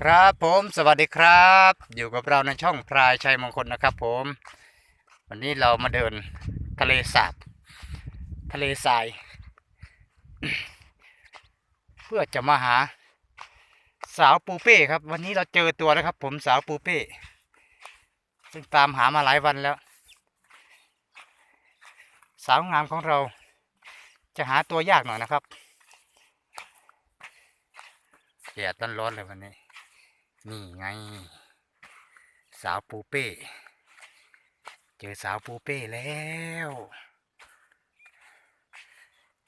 ครับผมสวัสดีครับ อยู่กับเราในช่องพรายชัยมงคลนะครับผม วันนี้เรามาเดินทะเลสาบ ทะเลทราย เพื่อจะมาหา สาวปูเป้ครับ วันนี้เราเจอตัวแล้วครับ ผมสาวปูเป้ ซึ่งตามหามาหลายวันแล้ว สาวงามของเรา จะหาตัวยากหน่อยนะครับแดดร้อนๆเลยวันนี้ นี่ไง สาวปูเป้ เจอสาวปูเป้แล้ว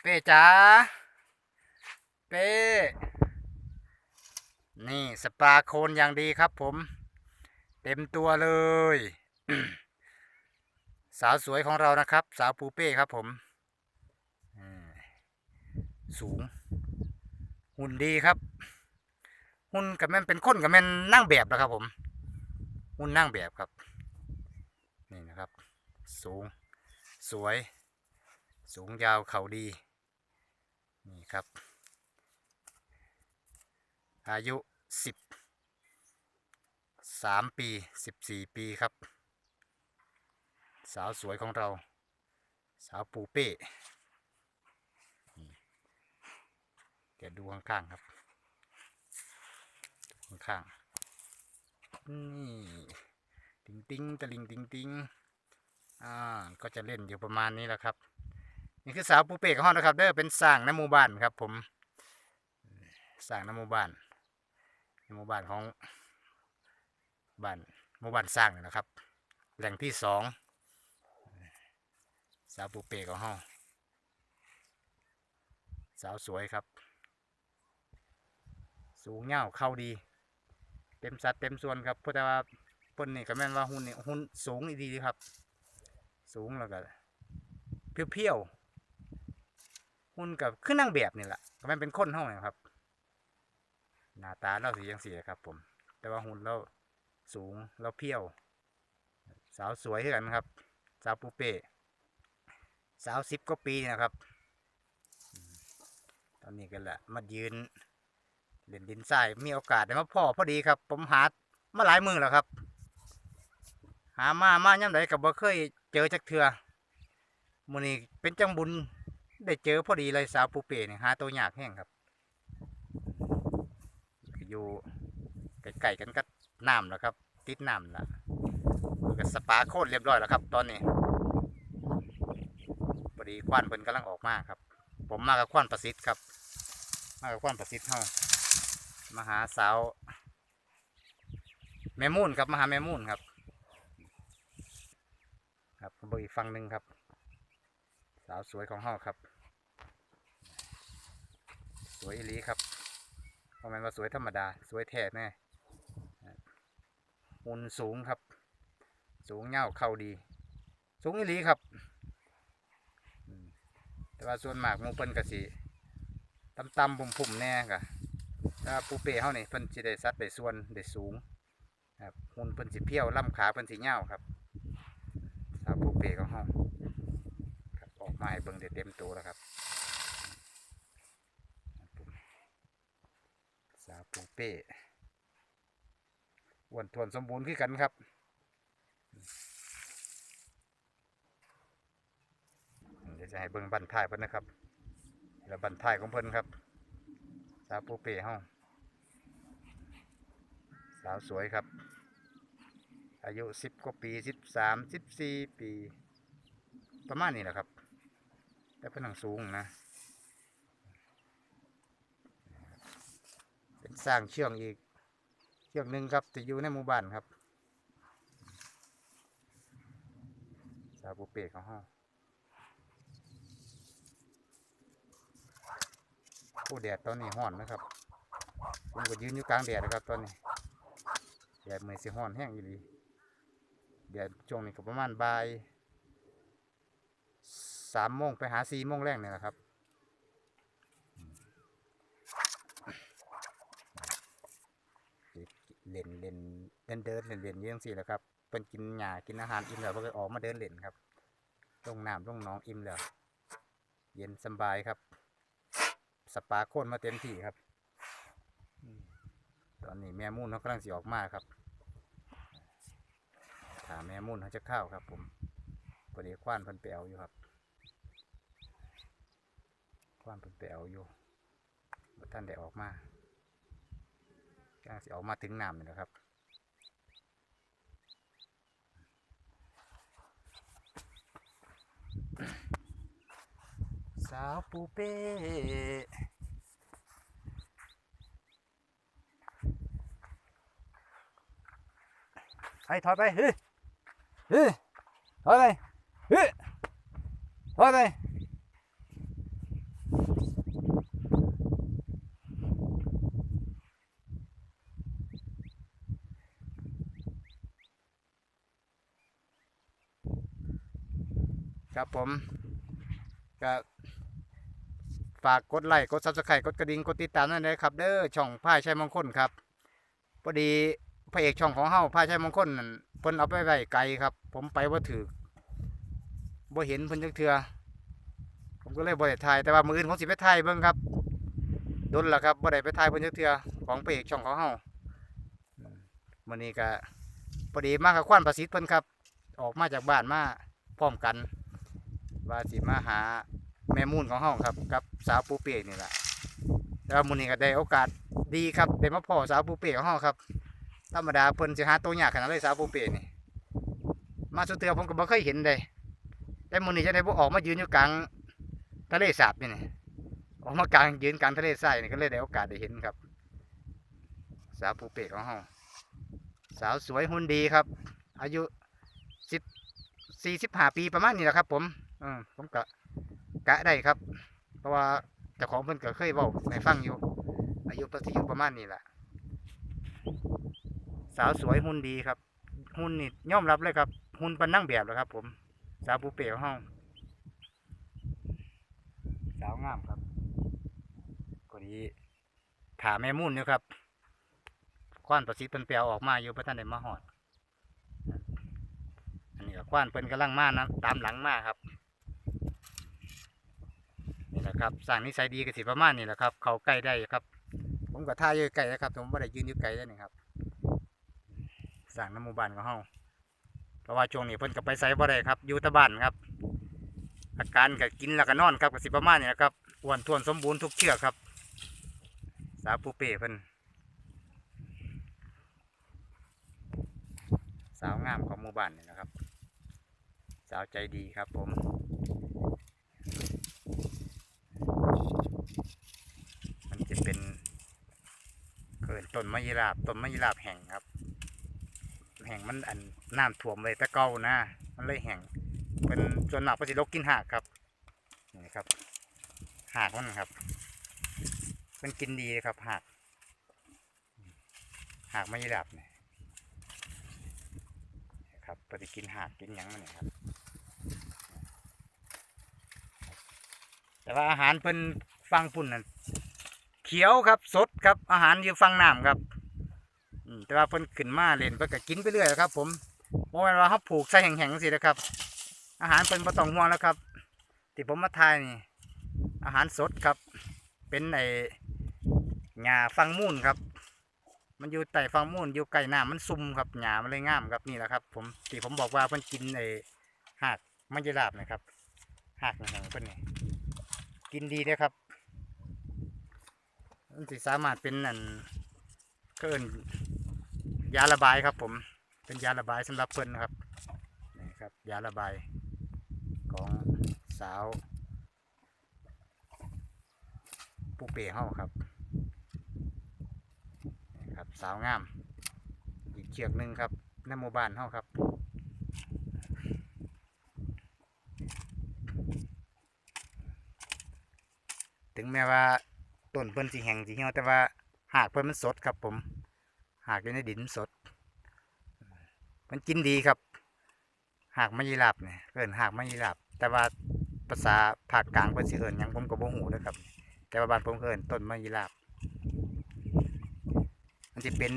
เป้จ๋า เป้ นี่สปาโคนอย่างดีครับผม เต็มตัวเลย สาวสวยของเรานะครับ สาวปูเป้ครับผมอืมสูง หุ่นดีครับ หุ่นกับแม่นเป็นคนกับแม่นนั่งแบบนะครับผมหุ่นนั่งแบบครับ นี่นะครับ สูง สวย สูงยาวเข่าดี นี่ครับ อายุสิบสามปีสิบสี่ปีครับ สาวสวยของเรา สาวปูเป้นี่เดี๋ยวดูข้างๆครับ ข้างนี่ติงติงตะลิงติงติงอ่าก็จะเล่นอยู่ประมาณนี้แหละครับ นี่คือสาวปูเป้องนะครับเด้อเป็นสร้างในหมู่บ้านครับ ผมสร้างในหมู่บ้านนหมู่บ้านของบ้านหมู่บ้านสร้างนี่นะครับ แหล่งที่สองสาวปูเป้องสาวสวยครับ สูงเง่าเข้าดี เต็มสัดเต็มส่วนครับเพราะแต่ว่าเพิ่นนี่ก็แม่นว่าหุ่นนี่หุ่นสูงอีดีครับ สูงแล้วก็เพียวๆหุ่นกับขึ้นนั่งแบบนี่แหละก็แม่นเป็นคนเท่านั้นครับ หน้าตาเราสียังสีครับ ผม แต่ว่าหุ่นเราสูงเราเพียว สาวสวยเท่ากันครับ สาวปูเป้สาวสิบกว่าปีนะครับ ตอนนี้กันแหละมายืน เล่นดินทรายมีโอกาสได้มาพ่อพอดีครับ ผมหามาหลายมือแล้วครับ หามามาย่ำใดกับบ่เคยเจอจักเทือมื้อนี้เป็นจังบุญได้เจอพอดีเลยสาวปูเป้นี่หาตัวยากแห้งครับ อยู่ไก่ๆกันก็น้ำแล้วครับ ติดน้ำละก็สปาโคตรเรียบร้อยแล้วครับ ตอนนี้พอดีควันเพิ่นกำลังออกมาครับ ผมมากับควันประสิทธิ์ครับ มากับควันประสิทธิ์เฮา มาหาสาว แม่มูนครับมาหาแม่มูนครับ ครับเบอร์อีกฝั่งหนึ่งครับ สาวสวยของห้อครับ สวยอีลีครับเพราะมันว่าสวยธรรมดา สวยแท้แน่หุ่นสูงครับ สูงเง่าเข่าดี สูงอีลีครับ แต่ว่าส่วนมากมูเปิ้นกะสีต่ำๆพุ่มๆแน่กะ ปูเป้เฮานี่เพิ่นสิได้สัดได้ส่วนได้สูงครับหุ่นเพิ่นสิเพี้ยวล่ำขาเพิ่นสิยาวครับสาวปูเป้ของเฮาครับออกมาให้เบิ่งได้เต็มตัวแล้วครับสาวปูเป้อ้วนทวนสมบูรณ์คือกันครับเดี๋ยวจะให้เบิ่งบันท้ายเพิ่นนะครับแล้วบันท้ายของเพิ่นครับ สาวปูเป้ห้องสาวสวยครับ อายุสิบกว่าปีสิบสามสิบสี่ปี ประมาณนี้แหละครับแต่เป็นหนังสูงนะ เป็นสร้างเชื่องอีก เชือกหนึ่งครับจะอยู่ในหมู่บ้านครับ สาวปูเป้ของห้อง โอ้แดดตอนนี้ห้อนนะครับ ผมก็ยืนอยู่กลางแดดนะครับตอนนี้ แดดเหมือนสิห้อนแห้งอยู่ดีแดดช่วงนี้ก็ประมาณบ่ายสามโมงไปหาสี่โมงแรกเนี่ยแหละครับเล่นเล่นเดินเดินเล่นเล่นอยังสี่แหละครับเป็นกินหญ้ากินอาหารอิ่มแล้วก็ออกมาเดินเล่นครับลงน้ำลงหน้องอิ่มแล้ว เย็นสบายครับ ปาโคนมาเต็มที่ครับอืมตตอนนี้แม่มูนเขากำลังสิออกมาครับถามแม่มูนเขาจะเข้าครับ ผมพอดีควานเพิ่นไปเอาอยู่ครับควานเพิ่นไปเอาอยู่บ่ท่านได้ออกมากำลังสิออกมาถึงน้ำนี่แหละครับสาวปูเป้ ไอ้ถอยไปเฮ้ยเฮ้ยถอยไปเฮ้ยถอยไปครับผมก็ฝากกดไลค์กดซับสไครต์กดกระดิ่งกดติดตามนั่นเลยครับ เด้อช่องพายชัยมงคลครับพอดี พระเอกช่องของเฮาพาชัยมงคลนั่นเพิ่นเอาไปไว้ไกลครับ ผมไปบ่ถือบ่เห็นเพิ่นจักเทื่อผมก็เลยบ่ได้ถ่ายแต่ว่ามืออื่นผมสิไปถ่ายเบิ่งครับดนละครับบ่ได้ไปถ่ายเพิ่นจักเทื่อของพระเอกช่องของเฮามื้อนี้ก็พอดีมากับควานประสิทธิ์เพิ่นครับ ออกมาจากบ้านมาพร้อมกัน ว่าสิมาหาแม่มูนของเฮาครับ กับสาวปูเป้นี่แหละแล้วมื้อนี้ก็ได้โอกาสดีครับได้มาพ่อสาวปูเป้ของเฮาครับ ธรรมดาเพิ่นสิหาตัวยากขนาดเลยสาวปูเป้นี่มาสุดเทือผมก็บ่เคยเห็นเลยแต่มื้อนี้จะได้บ่ออกมายืนอยู่กลางทะเลสาบนี่นี่ออกมากลางยืนกลางทะเลทรายนี่ก็เลยได้โอกาสได้เห็นครับ สาวปูเป้ของเฮาสาวสวยหุ่นดีครับ อายุ10 45ปีประมาณนี้แหละครับ ผมอืมผมก็กะได้ครับ เพราะว่าเจ้าของเพิ่นก็เคยเว้าให้ฟังอยู่ อายุประสิอยู่ประมาณนี้แหละ สาวสวยหุ่นดีครับ หุ่นนี่ยอมรับเลยครับ หุ่นเป็นนั่งแบบแล้วครับ ผม สาวปูเป๋ของสาวงามครับก็ดีถาแม่มุ่นอยู่ครับควานประสิทธิ์เพิ่นเปียวออกมาอยู่พระท่านได้มาหอดอันนี้ก็ควานเพิ่นกำลังมานะตามหลังมาครับนี่แหละครับสร้างนิสัยดีก็สิประมาณนี้แหละครับ เขาใกล้ได้ครับ ผมก็ท่าอยู่ไกลนะครับ ผมไม่ได้ยืนอยู่ไกลได้นี่ครับ สร้างน้ำหมู่บ้านของเฮาเพราะว่าช่วงนี้เพิ่นก็ไปไสบ่ได้ครับ อยู่แตะบ้านครับ อาการก็กินแล้วก็นอนครับก็สิประมาณนี้แหละครับอ้วนท้วนสมบูรณ์ทุกเชือกครับ สาวปูเป้เพิ่นสาวงามของหมู่บ้านนี่นะครับ สาวใจดีครับผม มันจะเป็นเกินต้นมะยีราบต้นมะยีราบแห่งครับ แห่งมันอันน้ำท่วมเลยแตะเก่านะ มันเลยแห่งเป็นส่วนมากก็สิลกกินหากครับนี่ครับ หากมันครับมันกินดีเลยครับหากหากไมะยีราบเนี่ยครับปฏิกินหากกินยังมันนี่ครับ แต่ว่าอาหารเพิ่นฟังปุ่นนั่นเขียวครับสดครับอาหารอยู่ฟังน้ำครับ แต่ว่าเพิ่นขึ้นมาเล่นเพิ่นก็กินไปเรื่อยครับ ผมโมเมนว่าเขาผูกใส่แห้งๆสินะครับ อาหารเพิ่นบ่ต้องห่วงแล้วครับที่ผมมาทายนี่ อาหารสดครับ เป็นไอหญ้าฟังมูนครับ มันอยู่ใต้ฟังมูนอยู่ใกล้น้ำมันซุ่มครับหญ้ามันเลยงามครับนี่แหละครับ ผมที่ผมบอกว่าเพิ่นกินไอหากมันจะลาบนะครับหากแห้งๆเพิ่นนี่กินดีเลยครับมันสิสามารถเป็นอันเกิน ยาระบายครับ ผม เป็นยาระบายสำหรับเพิ่นนะครับนี่ครับ ยาระบายของสาวปูเป้เฮาครับนี่ครับ สาวงาม อีกเชือกหนึ่งครับในหมู่บ้านเฮาครับถึงแม้ว่าต้นเพิ่นสิแห้งสิเหี่ยวแต่ว่าหากเพิ่นมันสดครับผม หากอยู่ในดินสด มันกินดีครับ หากไมะยีราบเนี่ยเอิ้นหากไมะยีราบ แต่ว่าภาษาภาคกลางเพิ่นสิเอิ้นยังผมก็บ่ฮู้นะครับ แต่ว่าบ้านผมเอิ้นต้นไมะยีราบ มันสิเป็น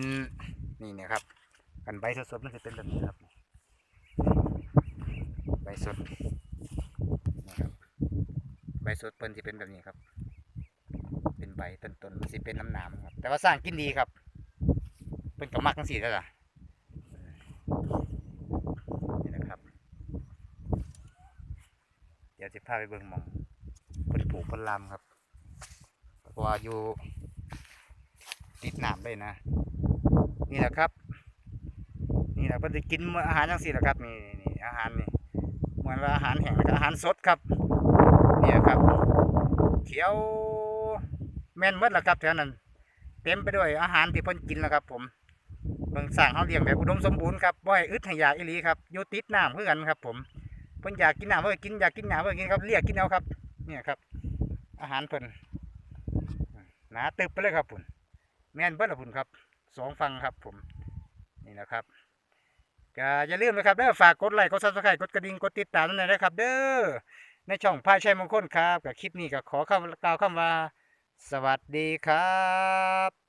นี่เนี่ยครับกันใบสดๆมันสิเป็นแบบนี้ครับ ใบสดนะครับใบสดเปิ้นสิเป็นแบบนี้ครับ เป็นใบต้นๆมันสิเป็นน้ำหนามครับ แต่ว่าสร้างกินดีครับ เป็นกระมักจังสี่แล้วล่ะนี่นะครับ เดี๋ยวจะพาไปเบิ่งมองเพิ่นปลูกเพิ่นลำครับเพราะว่าอยู่ติดน้ำเลยนะ นี่แหละครับ นี่แหละเพิ่นจะกินอาหารจังสี่แหละครับนี่นี่อาหารนี่เหมือนว่าอาหารแห้งอาหารสดครับนี่แหละครับเขียวแม่นมดแล้วครับแถวนั้นเต็มไปด้วยอาหารที่เพิ่นกินแล้วครับผม เบิ่งสร้างเขาเลี้ยงแบบอุดมสมบูรณ์ครับบ่ให้อึดให้ยากอีหลีครับอยู่ติดน้ำคือกันครับ ผมเพิ่นอยากกินน้ำเพิ่นกินอยากกินหญ้าเพิ่นกินครับเรียกกินเอาครับ เนี่ยครับ อาหารเพิ่นหนาตึบไปเลยครับผมแม่นเบิดละพุ่นครับสองฟังครับ ผม นี่นะครับก็อย่าลืมนะครับเด้อฝากกดไลค์กดซับสไครต์กดกระดิ่งกดติดตามนั่นนะครับ เด้อในช่องพายชัยมงคลครับกับคลิปนี้ก็ขอคำกล่าวคำว่า สวัสดีครับ